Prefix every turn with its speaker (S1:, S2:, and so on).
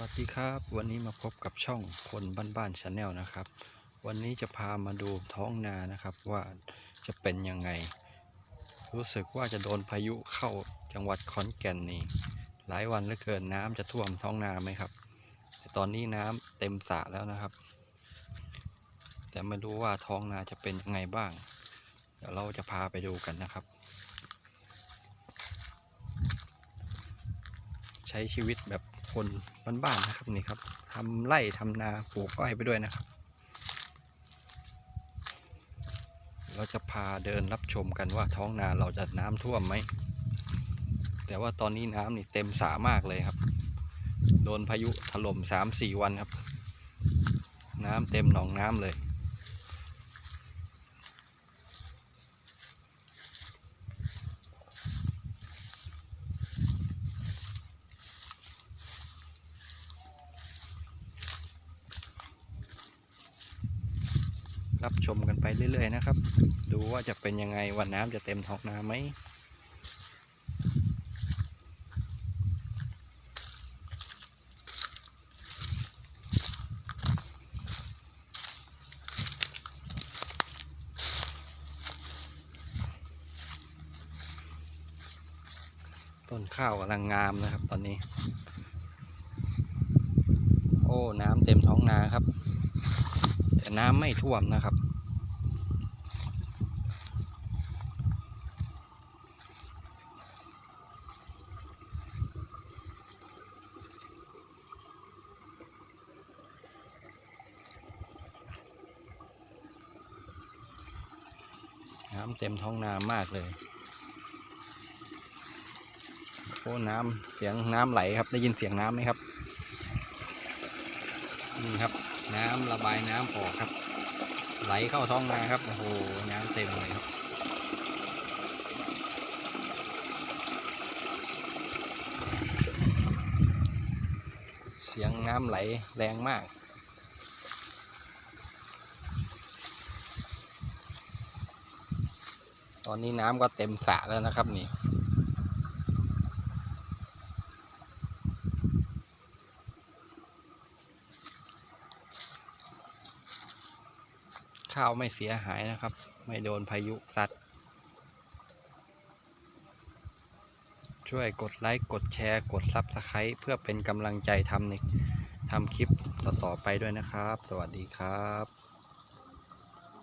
S1: วัสดีครับ วันนี้มาพบกับช่องคนบ้านๆชาแนลนะครับ วันนี้จะพามาดูท้องนานะครับว่าจะเป็นยังไง รู้สึกว่าจะโดนพายุเข้าจังหวัดขอนแก่นนี่หลายวันเหลือเกินน้ำจะท่วมท้องนาไหมครับ แต่ตอนนี้น้ำเต็มสระแล้วนะครับ แต่ไม่รู้ว่าท้องนาจะเป็นยังไงบ้าง เดี๋ยวเราจะพาไปดูกันนะครับใช้ชีวิตแบบ คนบ้านๆนะครับนี่ครับทำไร่ทำนาปลูกอ้อยไปด้วยนะครับ เราจะพาเดินรับชมกันว่าท้องนาเราจะน้ำท่วมไหม แต่ว่าตอนนี้น้ำนี่เต็มสามากเลยครับ โดนพายุถล่มสามสี่วันครับ น้ำเต็มหนองน้ำเลย รับชมกันไปเรื่อย ๆ นะครับ ดูว่าจะเป็นยังไงวันน้ำจะเต็มท้องนาไหมต้นข้าวกำลังงามนะครับตอนนี้ โอ้ น้ำเต็มท้องนาครับ น้ำไม่ท่วมนะครับ น้ำเต็มท้องนามากเลยโอ้น้ำเสียงน้ำไหลครับ ได้ยินเสียงน้ำไหมครับ นี่ครับ น้ำระบายน้ำออกครับ ไหลเข้าท้องนาครับโอ้โหน้ำเต็มเลยครับเสียงน้ำไหลแรงมากตอนนี้น้ำก็เต็มสระแล้วนะครับนี่ ข้าวไม่เสียหายนะครับ ไม่โดนพายุซัด ช่วยกดไลค์กดแชร์ กดซับสไครต์เพื่อเป็นกำลังใจทำในทำคลิปต่อๆไปด้วยนะครับ สวัสดีครับ